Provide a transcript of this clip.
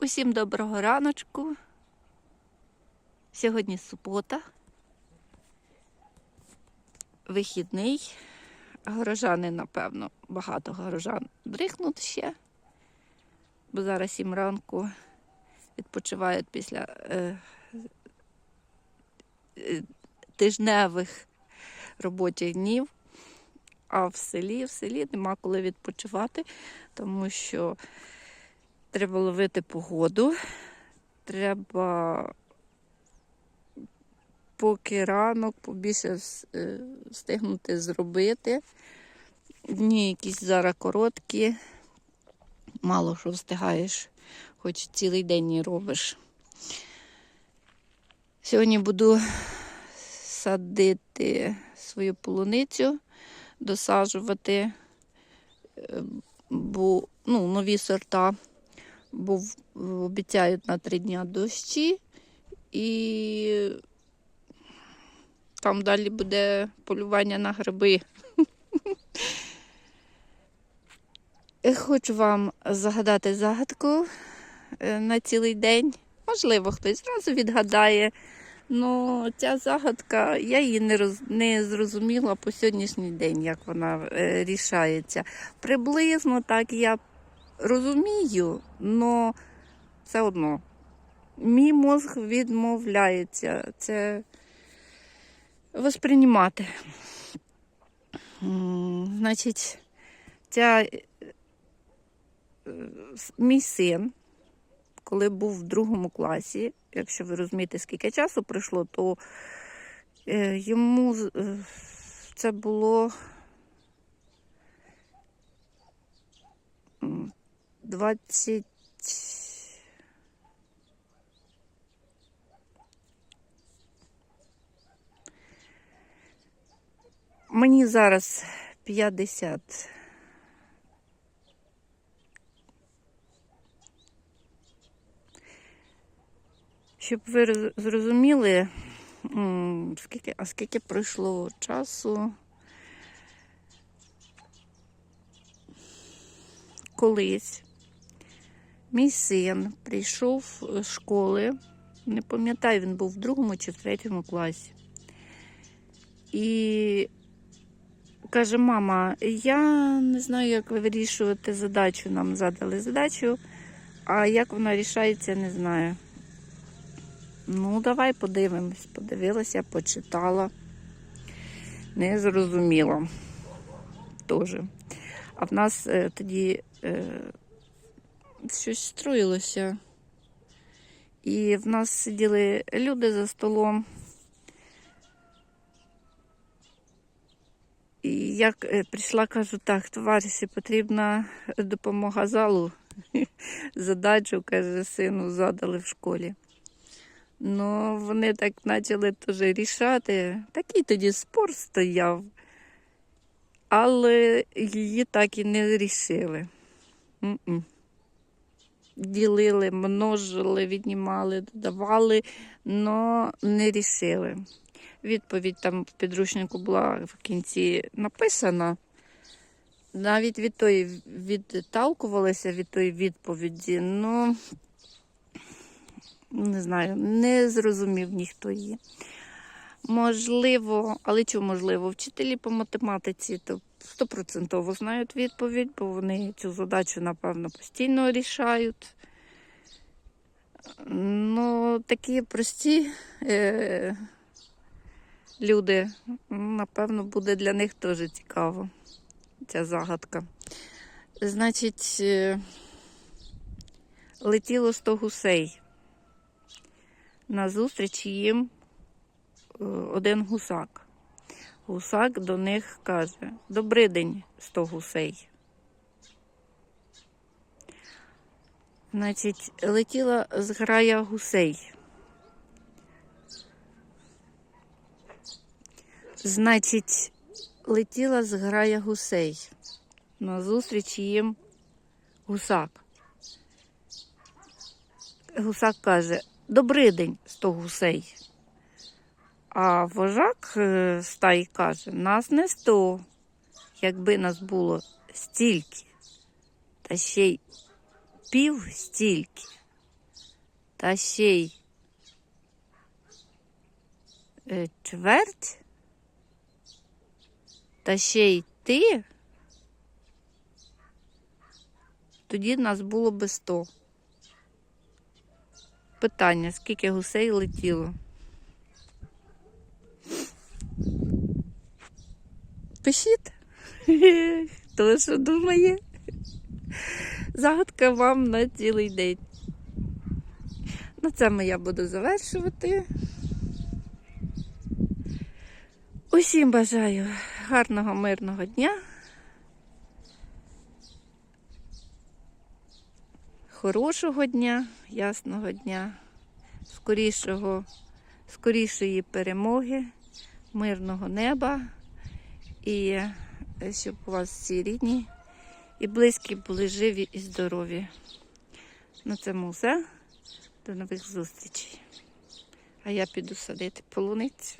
Усім доброго раночку. Сьогодні субота. Вихідний. Горожани, напевно, багато горожан дрихнуть ще, бо зараз 7 ранку відпочивають після е, е, тижневих робочих днів. А в селі, в селі нема коли відпочивати, тому що треба ловити погоду. Треба, поки ранок, побільше е, встигнути зробити. Дні якісь зараз короткі, мало що встигаєш, хоч цілий день і робиш. Сьогодні буду садити свою полуницю, досаджувати, е, бо ну, нові сорта бо обіцяють на три дня дощі, і там далі буде полювання на гриби. Хочу вам загадати загадку е, на цілий день. Можливо, хтось зразу відгадає. Ну, ця загадка, я її не, роз, не зрозуміла по сьогоднішній день, як вона е, рішається. Приблизно так я розумію, але все одно. Мій мозг відмовляється це восприймати. Значить, ця, е, мій син, коли був в другому класі, якщо ви розумієте, скільки часу пройшло, то е, йому е, це було 20. Мені зараз 50. Щоб ви зрозуміли, скільки, а скільки пройшло часу. Колись мій син прийшов з школи, не пам'ятаю, він був в другому чи в третьому класі. І каже: мама, я не знаю, як вирішувати задачу. Нам задали задачу, а як вона рішається, не знаю. Ну, давай подивимось. Подивилася, почитала. Не зрозуміла. Теж. А в нас е, тоді е, щось строїлося. І в нас сиділи люди за столом. І як е, прийшла, кажу, так, товариші, потрібна допомога залу. Задачу, каже, сину, задали в школі. Ну, вони так почали теж рішати. Такий тоді спор стояв, але її так і не рішили. М-м. Ділили, множили, віднімали, додавали, але не рішили. Відповідь там в підручнику була в кінці написана. Навіть від тої відталкувалися від тої відповіді, ну не знаю, не зрозумів ніхто її. Можливо, але чому можливо? Вчителі по математиці то стопроцентово знають відповідь, бо вони цю задачу, напевно, постійно рішають. Ну, такі прості е, люди, напевно, буде для них теж цікаво ця загадка. Значить, е, летіло 100 гусей. Назустріч їм е, один гусак. Гусак до них каже: Добрий день, 100 гусей. Значить, летіла зграя гусей. Значить, летіла зграя гусей. Назустріч їм гусак. Гусак каже: Добрий день, сто гусей. А вожак е, стаї каже: нас не сто, якби нас було стільки, та ще й пів стільки. та ще й е, чверть, та ще й ти, тоді нас було би сто. Питання, скільки гусей летіло? Пишіть, хто що думає. Загадка вам на цілий день. На цьому я буду завершувати. Усім бажаю гарного мирного дня. Хорошого дня, ясного дня, скорішого, скорішої перемоги, мирного неба і е, щоб у вас всі рідні і близькі були живі і здорові. На цьому все. До нових зустрічей. А я піду садити полуницю.